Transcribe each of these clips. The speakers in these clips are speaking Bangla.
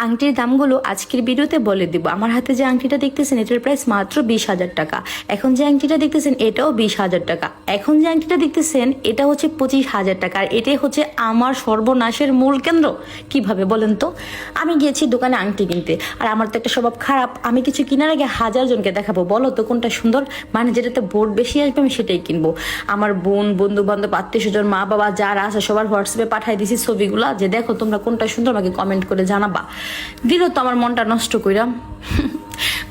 আংটির দামগুলো আজকের ভিডিওতে বলে দিব। আমার হাতে যে আংটিটা দেখতেছেন, এটার প্রাইস মাত্র বিশ হাজার টাকা। এখন যে আংটিটা দেখতেছেন, এটাও বিশ হাজার টাকা। এখন যে আংটিটা দেখতেছেন, এটা হচ্ছে পঁচিশ হাজার টাকা। আর এটাই হচ্ছে আমার সর্বনাশের মূল কেন্দ্র। কীভাবে বলেন তো? আমি গিয়েছি দোকানে আংটি কিনতে। আর আমার তো একটা স্বভাব খারাপ। আমি কিছু কেনার আগে হাজার জনকে দেখাবো। বলো তো কোনটা সুন্দর? মানে যেটাতে ভোট বেশি আসবে, আমি সেটাই কিনবো। আমার বোন বন্ধু বান্ধব আত্মীয় স্বজন মা বাবা যারা আছে, সবার হোয়াটসঅ্যাপে পাঠাই দিছি ছবিগুলা যে দেখো তোমরা কোনটা সুন্দর, আমাকে কমেন্ট করে জানাবা। দিল তো আমার মনটা নষ্ট কইরাম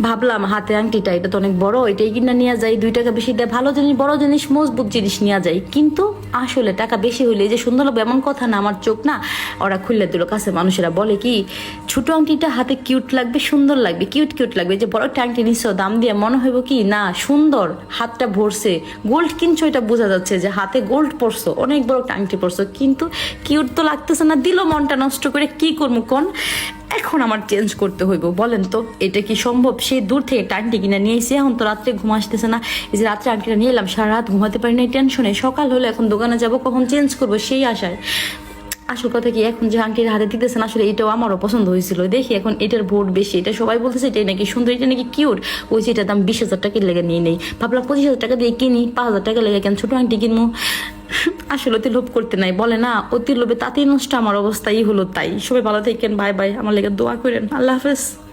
ভাবলাম হাতে আংটিটা, এটা তো অনেক বড়, এটাই কিনা নিয়ে যাই, দুই টাকা বেশি দেয়, ভালো জিনিস, বড় জিনিস, মজবুত জিনিস নিয়ে যাই। কিন্তু আসলে টাকা বেশি হইলে যে সুন্দর হবে, এমন কথা না, আমার চোখ না, ওরা খুললে দিল। কাছে মানুষেরা বলে কি, ছোট আংটিটা হাতে কিউট লাগবে, সুন্দর লাগবে কিউট কিউট লাগবে যে বড় একটা আংটি নিচ্ছ দাম দিয়ে মনে হইব কি, না, সুন্দর, হাতটা ভরছে গোল্ড কিনছো, এটা বোঝা যাচ্ছে যে হাতে গোল্ড পরছো, অনেক বড় একটা আংটি পরছো, কিন্তু কিউট তো লাগতেছে না, দিল মনটা নষ্ট করে, কি করব কোন? এখন আমার চেঞ্জ করতে হইব, বলেন তো, এটা কি সম্ভব? সে দূর থেকে টানটি কিনা নিয়ে এসে, এখন তো রাত্রে ঘুম আসতেছে না। এই যে রাত্রে আংটিটা নিয়ে এলাম, সারা রাত ঘুমাতে পারি না এই টেনশনে সকাল হলে এখন দোকানে যাব, কখন চেঞ্জ করব সেই আশায়। আসল কথা কি, এখন যে আংটির হাতে দিতেছেন, আসলে এটাও আমারও পছন্দ হয়েছিল। দেখি এখন এটার ভোট বেশি, এটা সবাই বলতেছে এটাই নাকি সুন্দর, এটা নাকি কিউট ওই যে এটার দাম বিশ হাজার টাকা লেগে নিয়ে নেই। ভাবলাম পঁচিশ হাজার টাকা দিয়ে কিনি, পাঁচ হাজার টাকা লেগে কেন ছোটো আংটি কিনবো? আসলে অতি লোভ করতে নাই। বলে, না, অতি লোভে তাতেই নষ্ট আমার অবস্থাই হলো তাই। সবাই ভালো থাকেন, বাই বাই। আমার লেগে দোয়া করেন। আল্লাহ হাফেজ।